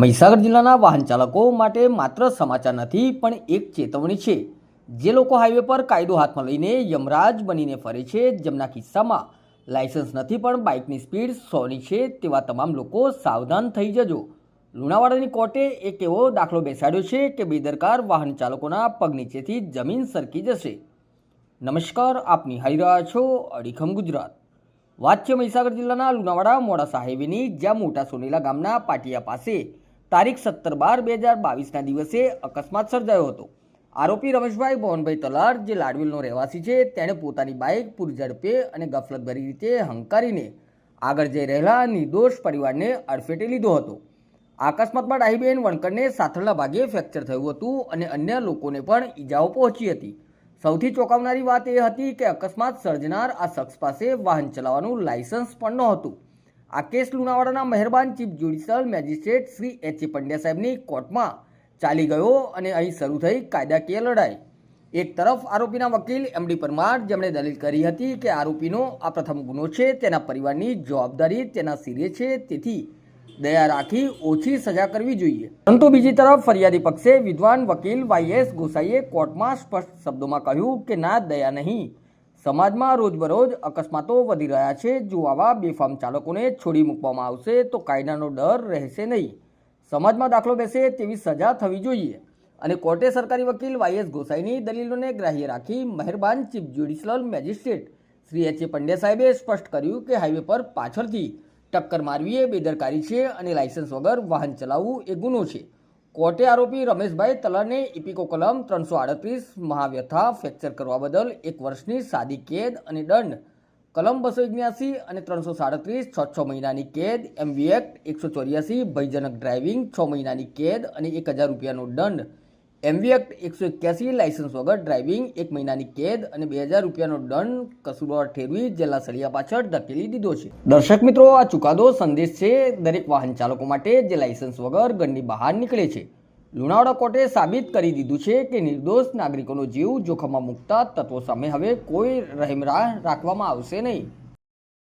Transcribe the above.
મહીસાગર જિલ્લાના વાહન ચાલકો માટે માત્ર સમાચાર નથી, પણ એક ચેતવણી છે. જે લોકો હાઈવે પર કાયદો હાથમાં લઈને યમરાજ બનીને ફરે છે, જેમના કિસ્સામાં લાયસન્સ નથી, પણ બાઇકની સ્પીડ સોની છે, તેવા તમામ લોકો સાવધાન થઈ જજો. લુણાવાડાની કોર્ટે એક એવો દાખલો બેસાડ્યો છે કે બેદરકાર વાહન ચાલકોના પગ નીચેથી જમીન સરકી જશે. નમસ્કાર, આપ નિહાળી રહ્યા છો અડીખમ ગુજરાત. વાત છે મહીસાગર જિલ્લાના લુણાવાડા મોડાસા હાઈવેની જ્યાં મોટા સોનેલા ગામના પાટિયા પાસે તારીખ સત્તર બાર બે હજાર બાવીસના દિવસે અકસ્માત સર્જાયો હતો. આરોપી રમેશભાઈ મોહનભાઈ તલાર, જે લાડવીલનો રહેવાસી છે, તેણે પોતાની બાઇક પૂર ઝડપે અને ગફલતભરી રીતે હંકારીને આગળ જઈ રહેલા નિર્દોષ પરિવારને અડફેટે લીધો હતો. અકસ્માતમાં ડાહીબેન વણકરને સાથળના ભાગે ફ્રેક્ચર થયું હતું અને અન્ય લોકોને પણ ઈજાઓ પહોંચી હતી. સૌથી ચોંકાવનારી વાત એ હતી કે અકસ્માત સર્જનાર આ શખ્સ પાસે વાહન ચલાવવાનું લાયસન્સ પણ નહોતું. આ કેસ લુણાવાડાના મહેરબાન chief judicial magistrate Shri H. A Pandya સાહેબની કોર્ટમાં ચાલી ગયો અને અહીં શરૂ થઈ કાયદાકીય લડાઈ. એક તરફ આરોપીના વકીલ એમડી પરમાર, જેમણે દલીલ કરી હતી કે આરોપીનો આ પ્રથમ ગુનો છે, તેના પરિવારની જવાબદારી તેના સિરે છે, તેથી દયા રાખી ઓછી સજા કરવી જોઈએ. પરંતુ બીજી તરફ ફરિયાદી પક્ષે વિદ્વાન વકીલ વાય. એસ. ગોસાઈએ કોર્ટમાં સ્પષ્ટ શબ્દોમાં કહ્યું કે ના, દયા નહીં. સમાજમાં રોજબરોજ અકસ્માતો વધી રહ્યા છે. જો આવા બેફામ ચાલકોને છોડી મૂકવામાં આવશે તો કાયદાનો ડર રહેશે નહીં. સમાજમાં દાખલો બેસે તેવી સજા થવી જોઈએ. અને કોર્ટે સરકારી વકીલ વાયએસ ગોસાઈની દલીલોને ગ્રાહ્ય રાખી મહેરબાન chief judicial magistrate Shri H A Pandya સાહેબે સ્પષ્ટ કર્યું કે હાઈવે પર પાછળથી ટક્કર મારવી એ બેદરકારી છે અને લાયસન્સ વગર વાહન ચલાવવું એ ગુનો છે. કોર્ટે આરોપી રમેશભાઈ તલાને ઇપિકો કલમ ત્રણસો આડત્રીસ મહાવ્યથા ફ્રેક્ચર કરવા બદલ એક વર્ષની સાદી કેદ અને દંડ. કલમ બસો એગ્યાસી અને ત્રણસો સાડત્રીસ છ છ મહિનાની કેદ. એમવી એક્ટ એકસો ચોર્યાસી ભયજનક ડ્રાઇવિંગ છ મહિનાની કેદ અને એક હજાર રૂપિયાનો દંડ. એમવી એક્ટ એકસો એક્યાસી લાયસન્સ વગર ડ્રાઇવિંગ એક મહિનાની કેદ અને બે હજાર રૂપિયાનો દંડ કસૂરવાર ઠેરવી જેલના સળિયા પાછળ ધકેલી દીધો છે. દર્શક મિત્રો, આ ચુકાદો સંદેશ છે દરેક વાહન ચાલકો માટે જે લાયસન્સ વગર ઘરની બહાર નીકળે છે. લુણાવાડા કોર્ટે સાબિત કરી દીધું છે કે નિર્દોષ નાગરિકોનો જીવ જોખમમાં મૂકતા તત્વો સામે હવે કોઈ રહેમરાહ રાખવામાં આવશે નહીં.